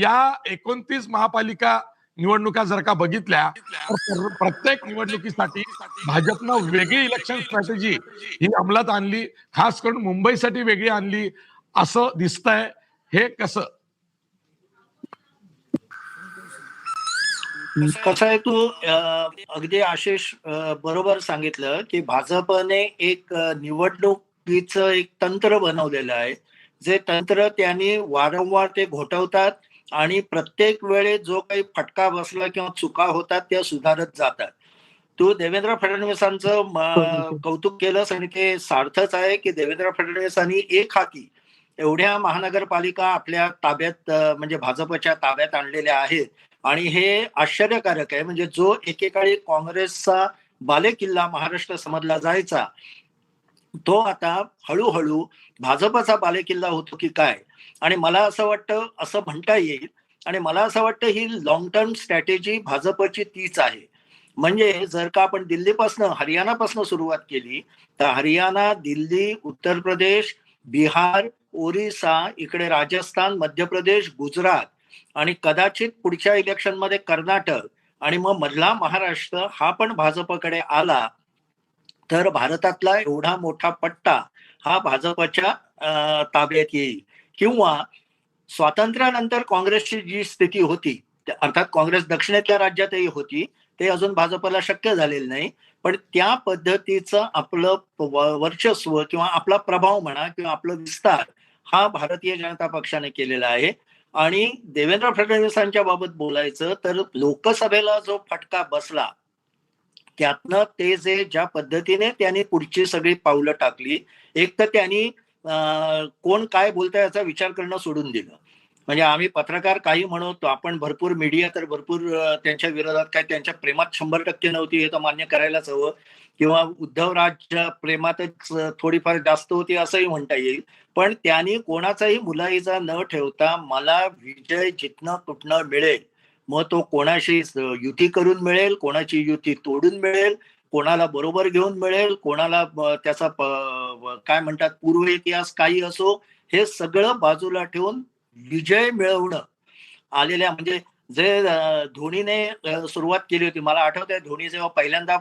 या एकोणतीस महापालिका निवडणुका जर का बघितल्या तर प्रत्येक निवडणुकीसाठी भाजपनं वेगळी इलेक्शन स्ट्रॅटेजी ही अंमलात आणली. खास करून मुंबईसाठी वेगळी आणली. असं दिसतंय. हे कसं? कसं आहे तू अगदी आशिष बरोबर सांगितलं की भाजपने एक निवडणुकीचं एक तंत्र बनवलेलं आहे. जे तंत्र त्यांनी वारंवार ते घोटवतात. आणि प्रत्येक वेळेस जो काही फटका बसला किंवा चुका होतात त्या सुधारत जातात. तू देवेंद्र फडणवीसांचं म- कौतुक केलंस आणि ते सार्थच आहे की देवेंद्र फडणवीसांनी एक हाती एवढ्या महानगरपालिका आपल्या ताब्यात म्हणजे भाजपच्या ताब्यात आणलेल्या आहेत. आणि हे आश्चर्यकारक आहे म्हणजे जो एकेकाळी काँग्रेसचा बालेकिल्ला महाराष्ट्र समजला जायचा तो आता हळूहळू भाजपचा बालेकिल्ला होतो की काय? आणि मला असं वाटतं असं म्हणता येईल आणि मला असं वाटतं ही लॉंग टर्म स्ट्रॅटेजी भाजपची तीच आहे. म्हणजे जर का आपण दिल्लीपासनं हरियाणापासून सुरुवात केली तर हरियाणा दिल्ली उत्तर प्रदेश बिहार ओरिसा इकडे राजस्थान मध्य प्रदेश गुजरात आणि कदाचित पुढच्या इलेक्शनमध्ये कर्नाटक आणि मग मधला महाराष्ट्र हा पण भाजपकडे आला तर भारतातला एवढा मोठा पट्टा हा भाजपच्या ताब्यात येईल. किंवा स्वातंत्र्यानंतर काँग्रेसची जी स्थिती होती अर्थात काँग्रेस दक्षिणेतल्या राज्यातही होती ते अजून भाजपला शक्य झालेलं नाही. पण त्या पद्धतीचं आपलं वर्चस्व किंवा आपला प्रभाव म्हणा किंवा आपला विस्तार हा भारतीय जनता पक्षाने केलेला आहे. आणि देवेंद्र फडणवीसांच्या बाबत बोलायचं तर लोकसभेला जो फटका बसला त्यातनं ते जे ज्या पद्धतीने त्यांनी पुढची सगळी पावलं टाकली एक तर त्यांनी कोण काय बोलतंय याचा विचार करणं सोडून दिलं. म्हणजे आम्ही पत्रकार काही म्हणतो आपण भरपूर मीडिया तर भरपूर त्यांच्या विरोधात काय त्यांच्या प्रेमात शंभर टक्के नव्हती हे तर मान्य करायलाच हवं. किंवा उद्धव राजच्या प्रेमातच थोडीफार जास्त होती असंही म्हणता येईल. पण त्यांनी कोणाचाही मुलाईचा न ठेवता मला विजय जितणं तुटणं मिळेल मग तो कोणाशी युती करून मिळेल कोणाची युती तोडून मिळेल कोणाला बरोबर घेऊन मिळेल कोणाला त्याचा काय म्हणतात पूर्व इतिहास काही असो हे सगळं बाजूला ठेवून विजय मिळवणं आलेल्या म्हणजे जे धोनीने सुरुवात केली होती. मला आठवत आहे धोनी जेव्हा पहिल्यांदा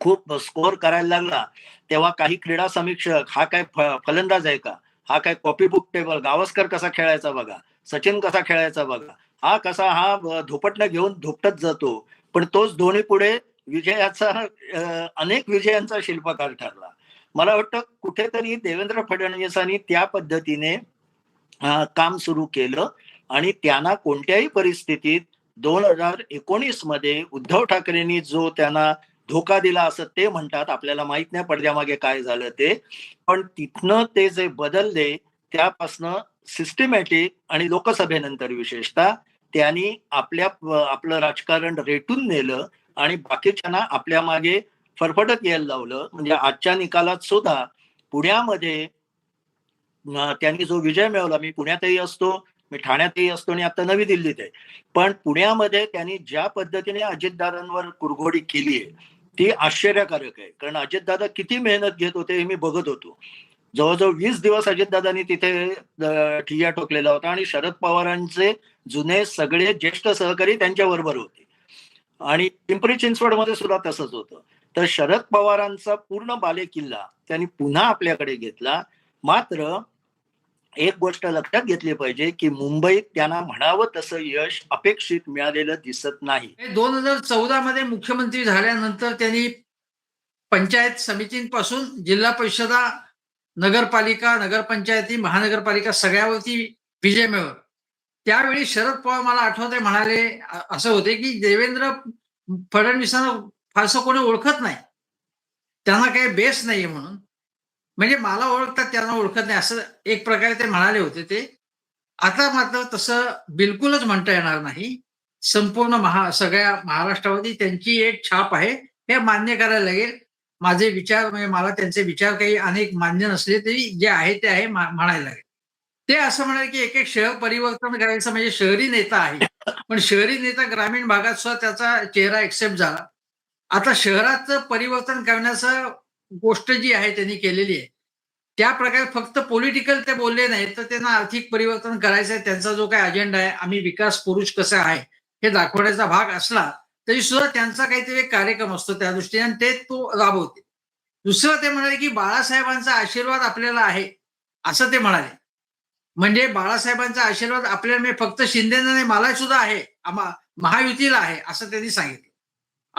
खूप स्कोअर करायला लागला तेव्हा काही क्रीडा समीक्षक हा काय फ- फलंदाज आहे का? हा काय कॉपी बुक टेबल गावस्कर कसा खेळायचा बघा? सचिन कसा खेळायचा बघा? हा कसा हा धोपटनं घेऊन धोपटत जातो. पण तोच धोनी पुढे विजयाचा अनेक विजयांचा शिल्पकार ठरला. मला वाटतं कुठेतरी देवेंद्र फडणवीसांनी त्या पद्धतीने काम सुरू केलं आणि त्यांना कोणत्याही परिस्थितीत दोन हजार एकोणीसमध्ये उद्धव ठाकरेंनी जो त्यांना धोका दिला असं ते म्हणतात आपल्याला माहीत नाही पडद्यामागे काय झालं ते पण तिथनं ते जे बदलले त्यापासनं सिस्टमॅटिक आणि लोकसभेनंतर विशेषतः त्यांनी आपल्या आपलं राजकारण रेटून नेलं आणि बाकीच्यांना आपल्या मागे फरफटत यायला लावलं. म्हणजे आजच्या निकालात सुद्धा पुण्यामध्ये त्यांनी जो विजय मिळवला मी पुण्यातही असतो मी ठाण्यातही असतो आणि आता नवी दिल्लीत आहे. पण पुण्यामध्ये त्यांनी ज्या पद्धतीने अजितदादांवर कुरघोडी केली आहे ती आश्चर्यकारक आहे. कारण अजितदादा किती मेहनत घेत होते हे मी बघत होतो. जवळजवळ वीस दिवस अजितदादांनी तिथे ठिय्या ठोकलेला होता आणि शरद पवारांचे जुने सगळे ज्येष्ठ सहकारी त्यांच्या बरोबर होते. आणि पिंपरी चिंचवडमध्ये सुद्धा तसंच होतं. तर शरद पवारांचा पूर्ण बालेकिल्ला त्यांनी पुन्हा आपल्याकडे घेतला. मात्र एक गोष्ट लक्षात घेतली पाहिजे की मुंबईत त्यांना म्हणावं तसं यश अपेक्षित मिळालेलं दिसत नाही. दोन हजार चौदा मध्ये मुख्यमंत्री झाल्यानंतर त्यांनी पंचायत समितींपासून जिल्हा परिषदा नगरपालिका नगरपंचायती महानगरपालिका सगळ्यावरती विजय मिळवला. त्यावेळी शरद पवार मला आठवते म्हणाले असं होते की देवेंद्र फडणवीसांना फारसं कोणी ओळखत नाही. त्यांना काही बेस नाहीये म्हणून. म्हणजे मला ओळखतात त्यांना ओळखत नाही. असं एक प्रकारे ते म्हणाले होते ते. आता मात्र तसं बिलकुलच म्हणता येणार नाही. संपूर्ण महा सगळ्या महाराष्ट्रावरती त्यांची एक छाप आहे. हे मान्य करायला लागेल. माझे विचार म्हणजे मला त्यांचे विचार काही अनेक मान्य नसले तरी जे आहे ते आहे म्हणायला लागेल. ते असं म्हणाले की एक एक शहर परिवर्तन करायचं म्हणजे शहरी नेता आहे. पण शहरी नेता ग्रामीण भागात सुद्धा त्याचा चेहरा एक्सेप्ट झाला. आता शहराचं परिवर्तन करण्याचं गोष्ट जी आहे त्यांनी केलेली आहे त्या प्रकारे फक्त पॉलिटिकल ते बोलले नाही तर त्यांना आर्थिक परिवर्तन करायचं आहे त्यांचा जो काही अजेंडा आहे आम्ही विकास पुरुष कसा आहे हे दाखवण्याचा भाग असला तरी सुद्धा त्यांचा काहीतरी एक कार्यक्रम असतो त्या दृष्टीने आणि ते तो राबवते दुसरं ते म्हणाले की बाळासाहेबांचा आशीर्वाद आपल्याला आहे असं ते म्हणाले. म्हणजे बाळासाहेबांचा आशीर्वाद आपल्याला म्हणजे फक्त शिंदेना नाही मला सुद्धा आहे. आम्हा महायुतीला आहे असं त्यांनी सांगितलं.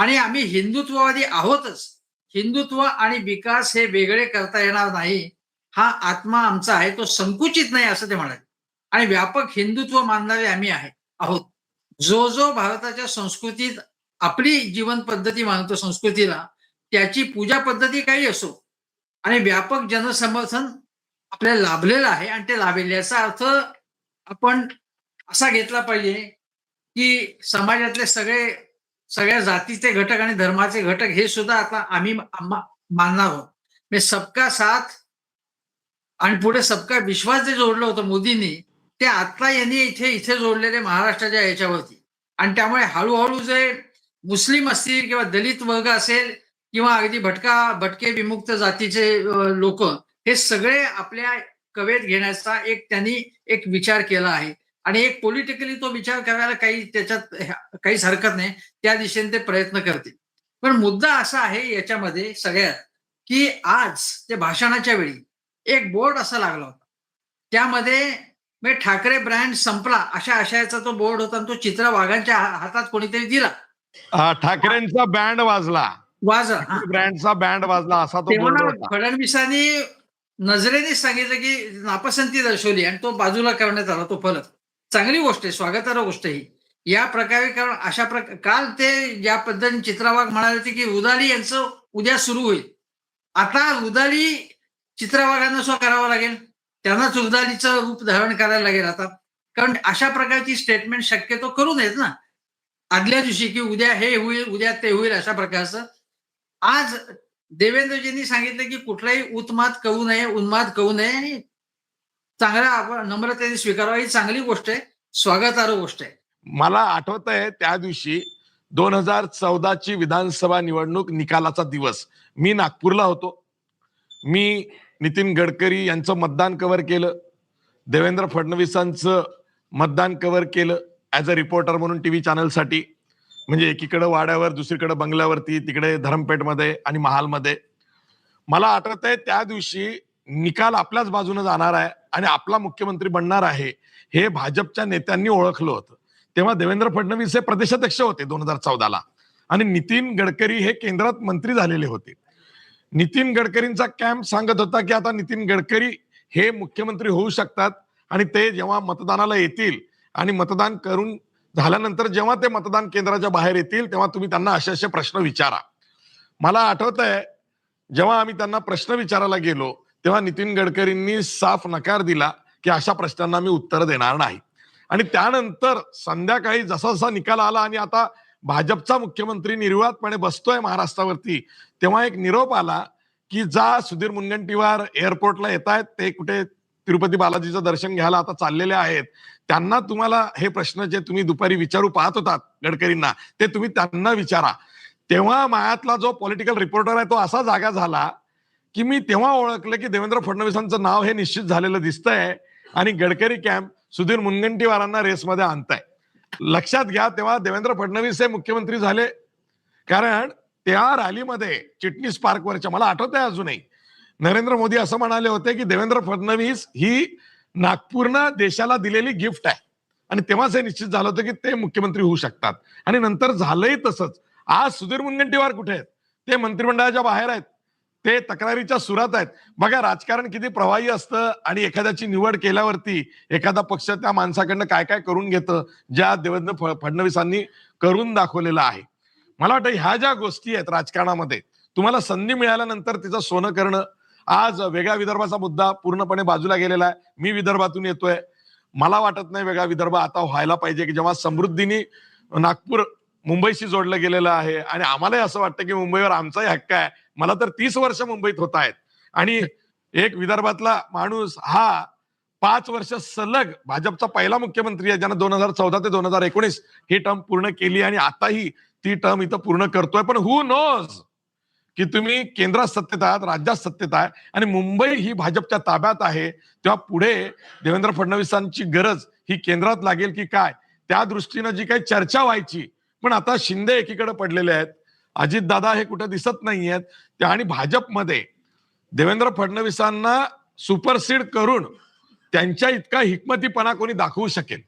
आणि आम्ही हिंदुत्ववादी आहोतच. हिंदुत्व आणि विकास हे वेगळे करता येणार नाही. हा आत्मा आमचा आहे तो संकुचित नाही असं ते म्हणाले. आणि व्यापक हिंदुत्व मानणारे आम्ही आहे आहोत. जो जो भारताच्या संस्कृतीत आपली जीवन पद्धती मानतो संस्कृतीला त्याची पूजा पद्धती काही असो. आणि व्यापक जनसमर्थन आपल्याला लाभलेलं आहे आणि ते लाभेल याचा अर्थ आपण असा घेतला पाहिजे की समाजातले सगळे सगळ्या जातीचे घटक आणि धर्माचे घटक हे सुद्धा आता आम्ही मानणार आहोत. म्हणजे सबका साथ आणि पुढे सबका विश्वास जे जोडलं होतं मोदींनी ते आता यांनी इथे इथे जोडलेले महाराष्ट्राच्या याच्यावरती. आणि त्यामुळे हळूहळू जे मुस्लिम असतील किंवा दलित वर्ग असेल किंवा अगदी भटका भटके विमुक्त जातीचे लोक हे सगळे आपल्या कवेत घेण्याचा एक त्यांनी एक विचार केला आहे. आणि एक पॉलिटिकली तो विचार करायला काही त्याच्यात काहीच हरकत नाही. त्या दिशेने ते प्रयत्न करतील. पण मुद्दा असा आहे याच्यामध्ये सगळ्यात की आज ते भाषणाच्या वेळी एक बोर्ड असा लागला होता. त्यामध्ये म्हणजे ठाकरे ब्रँड संपला अशा आशयाचा तो बोर्ड होता आणि तो चित्र वाघांच्या हातात कोणीतरी दिला. ठाकरेंचा बँड वाजला. वाजा हा. ब्रँडचा बँड वाजला असा तो फडणवीसांनी नजरेने सांगितलं की नापसंती दर्शवली आणि तो बाजूला करण्यात आला तो फलक. चांगली गोष्ट आहे स्वागतार्ह गोष्ट ही. या प्रकारे कारण अशा प्रकार काल ते ज्या पद्धतीने चित्रावाग म्हणाले होते की रुदाली यांचं उद्या सुरू होईल. आता रुदाली चित्रावाघांना सुद्धा करावं लागेल. त्यांनाच रुदालीचं रूप धारण करायला लागेल आता. कारण अशा प्रकारची स्टेटमेंट शक्यतो करू नयेत ना. आदल्या दिवशी की उद्या हे होईल उद्या ते होईल अशा प्रकारचं. आज देवेंद्रजींनी सांगितलं की कुठलाही उत्माद कळू नये उन्माद कळू नये आणि चांगला आपण नम्रतेने स्वीकारावा. ही चांगली गोष्ट आहे. स्वागतार्ह गोष्ट आहे. मला आठवत आहे त्या दिवशी दोन हजार चौदाची विधानसभा निवडणूक निकालाचा दिवस. मी नागपूरला होतो. मी नितीन गडकरी यांचं मतदान कव्हर केलं. देवेंद्र फडणवीसांचं मतदान कव्हर केलं. ऍज अ रिपोर्टर म्हणून टीव्ही चॅनलसाठी म्हणजे एकीकडे वाड्यावर दुसरीकडे बंगल्यावरती तिकडे धरमपेठमध्ये आणि महालमध्ये. मला आठवत आहे त्या दिवशी निकाल आपल्याच बाजूने जाणार आहे आणि आपला मुख्यमंत्री बनणार आहे हे भाजपच्या नेत्यांनी ओळखलं होतं. तेव्हा देवेंद्र फडणवीस हे प्रदेशाध्यक्ष होते दोन हजार चौदाला. आणि नितीन गडकरी हे केंद्रात मंत्री झालेले होते. नितीन गडकरींचा कॅम्प सांगत होता की आता नितीन गडकरी हे मुख्यमंत्री होऊ शकतात आणि ते जेव्हा मतदानाला येतील आणि मतदान करून झाल्यानंतर जेव्हा ते मतदान केंद्राच्या बाहेर येतील तेव्हा तुम्ही त्यांना असे असे प्रश्न विचारा. मला आठवत आहे जेव्हा आम्ही त्यांना प्रश्न विचारायला गेलो तेव्हा नितीन गडकरींनी साफ नकार दिला की अशा प्रश्नांना मी उत्तर देणार नाही. आणि त्यानंतर संध्याकाळी जसा जसा निकाल आला आणि आता भाजपचा मुख्यमंत्री निर्विवादपणे बसतोय महाराष्ट्रावरती तेव्हा एक निरोप आला की जा सुधीर मुनगंटीवार एअरपोर्टला येत आहेत ते कुठे तिरुपती बालाजीचं दर्शन घ्यायला आता चाललेले आहेत. त्यांना तुम्हाला हे प्रश्न जे तुम्ही दुपारी विचारू पाहत होतात गडकरींना ते तुम्ही त्यांना विचारा. तेव्हा मायातला जो पॉलिटिकल रिपोर्टर आहे तो असा जागा झाला की मी तेव्हा ओळखलं की देवेंद्र फडणवीसांचं नाव हे निश्चित झालेलं दिसतंय आणि गडकरी कॅम्प सुधीर मुनगंटीवारांना रेसमध्ये आणताय. लक्षात घ्या तेव्हा देवेंद्र फडणवीस हे मुख्यमंत्री झाले. कारण त्या रॅलीमध्ये चिटणीस पार्कवरच्या मला आठवत आहे अजूनही नरेंद्र मोदी असं म्हणाले होते की देवेंद्र फडणवीस ही नागपूरनं देशाला दिलेली गिफ्ट आहे. आणि तेव्हाच हे निश्चित झालं होतं की ते मुख्यमंत्री होऊ शकतात. आणि नंतर झालंही तसंच. आज सुधीर मुनगंटीवार कुठे आहेत? ते मंत्रिमंडळाच्या बाहेर आहेत. ते तक्रारीच्या सुरात आहेत. बघा राजकारण किती प्रवाही असतं आणि एखाद्याची निवड केल्यावरती एखादा पक्ष त्या माणसाकडनं काय काय करून घेतं ज्या देवेंद्र फडणवीसांनी करून दाखवलेलं आहे. मला वाटतं ह्या ज्या गोष्टी आहेत राजकारणामध्ये तुम्हाला संधी मिळाल्यानंतर तिचं सोनं करणं आज वेगळ्या विदर्भाचा मुद्दा पूर्णपणे बाजूला गेलेला आहे. मी विदर्भातून येतोय. मला वाटत नाही वेगळा विदर्भ आता व्हायला पाहिजे की जेव्हा समृद्धीने नागपूर मुंबईशी जोडलं गेलेलं आहे. आणि आम्हालाही असं वाटतं की मुंबईवर आमचाही हक्क आहे. मला तर तीस वर्ष मुंबईत होत आहेत. आणि एक विदर्भातला माणूस हा पाच वर्ष सलग भाजपचा पहिला मुख्यमंत्री आहे ज्यानं दोन हजार चौदा ते दोन हजार एकोणीस ही टर्म पूर्ण केली आणि आताही ती टर्म इथं पूर्ण करतोय. पण हु नोज की तुम्ही केंद्रात सत्तेत आहात राज्यात सत्तेत आहे आणि मुंबई ही भाजपच्या ताब्यात आहे तेव्हा पुढे देवेंद्र फडणवीसांची गरज ही केंद्रात लागेल की काय? त्या दृष्टीनं जी काही चर्चा व्हायची पण आता शिंदे एकीकडे पडलेले आहेत अजितदादा हे कुठे दिसत नाही आहेत त्या आणि भाजपमध्ये देवेंद्र फडणवीसांना सुपरसीड करून त्यांच्या इतका हिकमतीपणा कोणी दाखवू शकेल?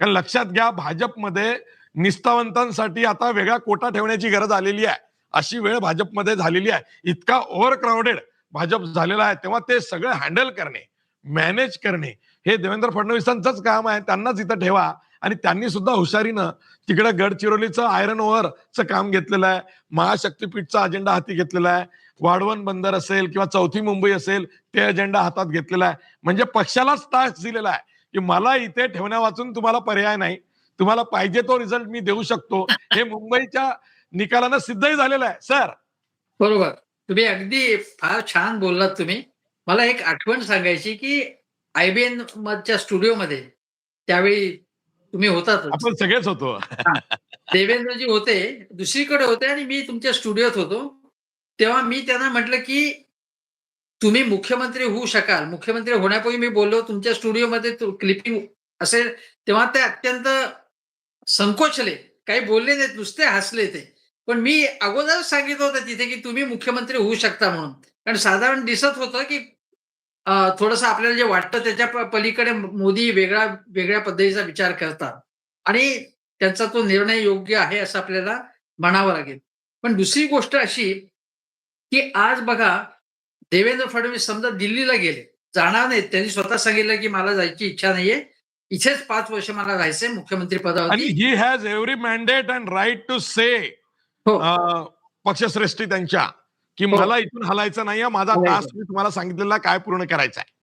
कारण लक्षात घ्या भाजपमध्ये निष्ठावंतांसाठी आता वेगळा कोटा ठेवण्याची गरज आलेली आहे. अशी वेळ भाजपमध्ये झालेली आहे. इतका ओव्हर क्राऊडेड भाजप झालेला आहे. तेव्हा ते सगळं हँडल करणे मॅनेज करणे हे देवेंद्र फडणवीसांचंच काम आहे. त्यांनाच इथं ठेवा. आणि त्यांनी सुद्धा हुशारीनं तिकडे गडचिरोलीचं आयरन ओव्हरचं काम घेतलेलं आहे. महाशक्तीपीठचा अजेंडा हाती घेतलेला आहे. वाढवण बंदर असेल किंवा चौथी मुंबई असेल ते अजेंडा हातात घेतलेला आहे. म्हणजे पक्षालाच टास्क दिलेला आहे. की मला इथे ठेवण्या वाचून तुम्हाला पर्याय नाही. तुम्हाला पाहिजे तो रिझल्ट मी देऊ शकतो. हे मुंबईच्या निकालानं सिद्धही झालेलं आहे सर. बरोबर. तुम्ही अगदी फार छान बोललात तुम्ही. मला एक आठवण सांगायची की आयबीएन मधच्या स्टुडिओमध्ये त्यावेळी तुम्ही होतात आपण सगळेच होतो. देवेंद्रजी होते दुसरीकडे होते आणि मी तुमच्या स्टुडिओत होतो. तेव्हा मी त्यांना म्हटलं की तुम्ही मुख्यमंत्री होऊ शकाल. मुख्यमंत्री होण्यापूर्वी मी बोललो तुमच्या स्टुडिओमध्ये क्लिपिंग असेल. तेव्हा ते अत्यंत संकोचले. काही बोलले नाहीत नुसते हसले ते. पण मी अगोदरच सांगितलं होतं तिथे की तुम्ही मुख्यमंत्री होऊ शकता म्हणून. कारण साधारण दिसत होतं की थोडस आपल्याला जे वाटतं त्याच्या पलीकडे मोदी वेगळा वेगळ्या पद्धतीचा विचार करतात. आणि त्यांचा तो निर्णय योग्य आहे असं आपल्याला म्हणावं लागेल. पण दुसरी गोष्ट अशी की आज बघा देवेंद्र फडणवीस समजा दिल्लीला गेले जाणार नाहीत. त्यांनी स्वतः सांगितलं की मला जायची इच्छा नाहीये. इथेच पाच वर्ष मला राहायचंय मुख्यमंत्री पदावर he has every mandate and right to say पक्षश्रेष्ठी त्यांच्या की हो. मला इथून हलायचं नाही माझा. टास्क मी तुम्हाला सांगितलेला काय पूर्ण करायचा आहे